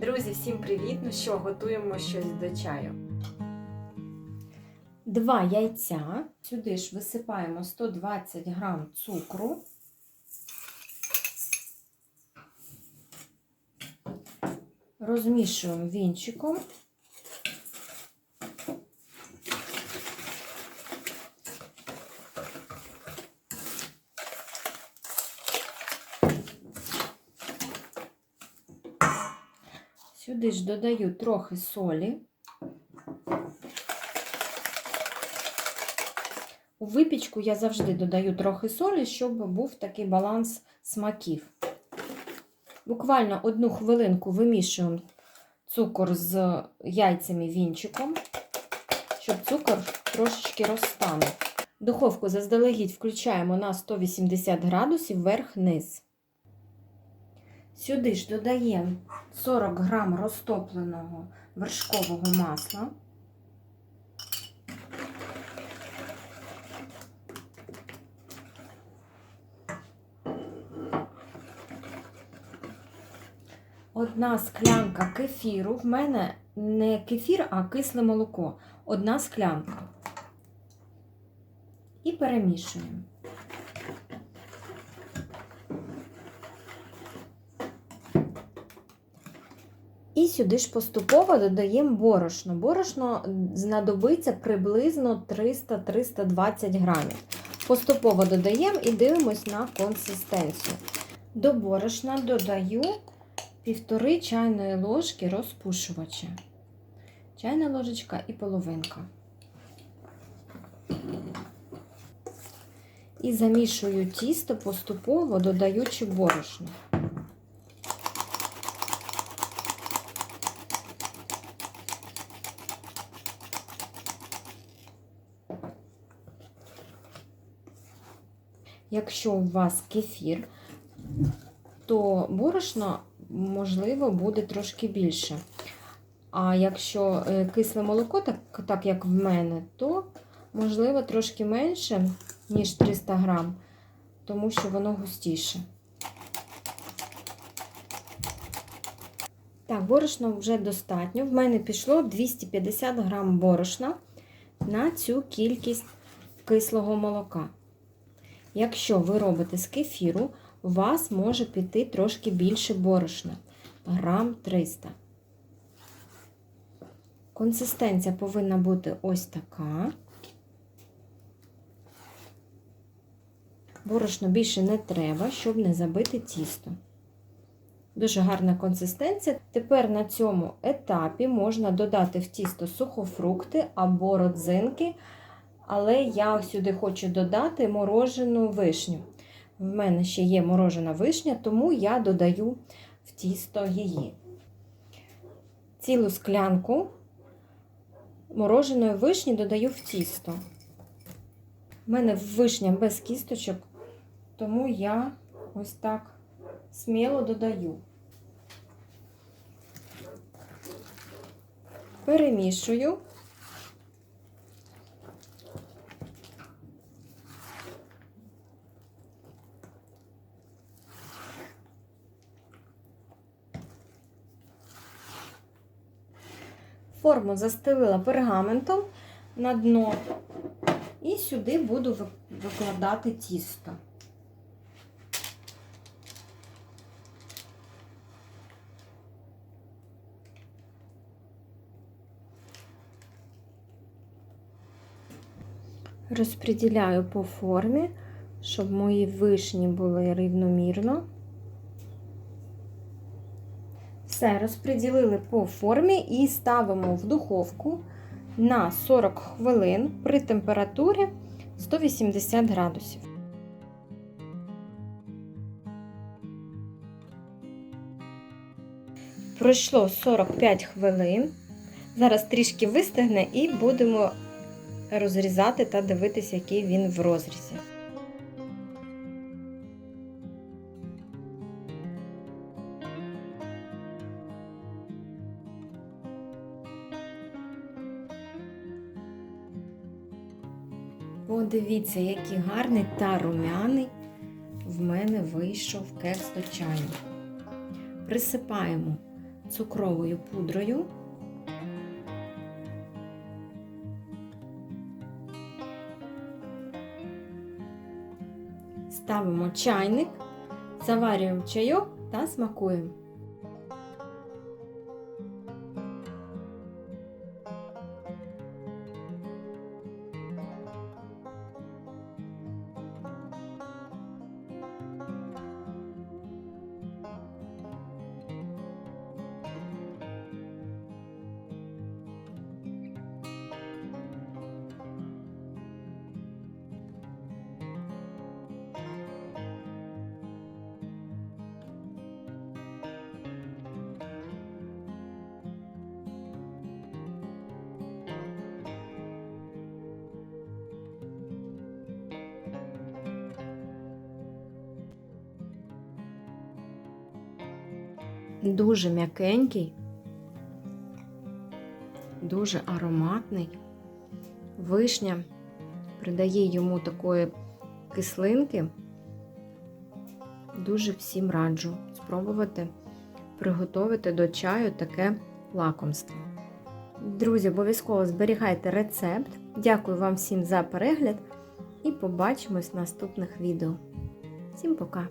Друзі, всім привіт! Ну що, готуємо щось до чаю. Два яйця. Сюди ж висипаємо 120 грам цукру. Розмішуємо вінчиком. Сюди ж додаю трохи солі. У випічку я завжди додаю трохи солі, щоб був такий баланс смаків. Буквально одну хвилинку вимішуємо цукор з яйцями вінчиком, щоб цукор трошечки розтанув. Духовку заздалегідь включаємо на 180 градусів вверх-низ. Сюди ж додаємо 40 грам розтопленого вершкового масла. Одна склянка кефіру. В мене не кефір, а кисле молоко. Одна склянка. І перемішуємо. І сюди ж поступово додаємо борошно. Борошно знадобиться приблизно 300-320 грамів. Поступово додаємо і дивимось на консистенцію. До борошна додаю півтори чайної ложки розпушувача. Чайна ложечка і половинка. І замішую тісто поступово додаючи борошно. Якщо у вас кефір, то борошно, можливо, буде трошки більше. А якщо е, кисле молоко, так, так як в мене, то можливо трошки менше, ніж 300 грам, тому що воно густіше. Так, борошна вже достатньо. В мене пішло 250 грам борошна на цю кількість кислого молока. Якщо ви робите з кефіру, у вас може піти трошки більше борошна, грам 300. Консистенція повинна бути ось така. Борошно більше не треба, щоб не забити тісто. Дуже гарна консистенція. Тепер на цьому етапі можна додати в тісто сухофрукти або родзинки, але я сюди хочу додати морожену вишню. В мене ще є морожена вишня, тому я додаю в тісто її. Цілу склянку мороженої вишні додаю в тісто. У мене вишня без кісточок, тому я ось так сміло додаю. Перемішую. Форму застелила пергаментом на дно і сюди буду викладати тісто. Розподіляю по формі, щоб мої вишні були рівномірно. Все, розподілили по формі і ставимо в духовку на 40 хвилин при температурі 180 градусів. Пройшло 45 хвилин. Зараз трішки вистигне і будемо розрізати та дивитися, який він в розрізі. Подивіться, який гарний та румяний в мене вийшов кекс до чаю. Присипаємо цукровою пудрою. Ставимо чайник, заварюємо чайок та смакуємо. Дуже м'якенький, дуже ароматний. Вишня придає йому такої кислинки. Дуже всім раджу спробувати приготувати до чаю таке лакомство. Друзі, обов'язково зберігайте рецепт. Дякую вам всім за перегляд і побачимось в наступних відео. Всім пока!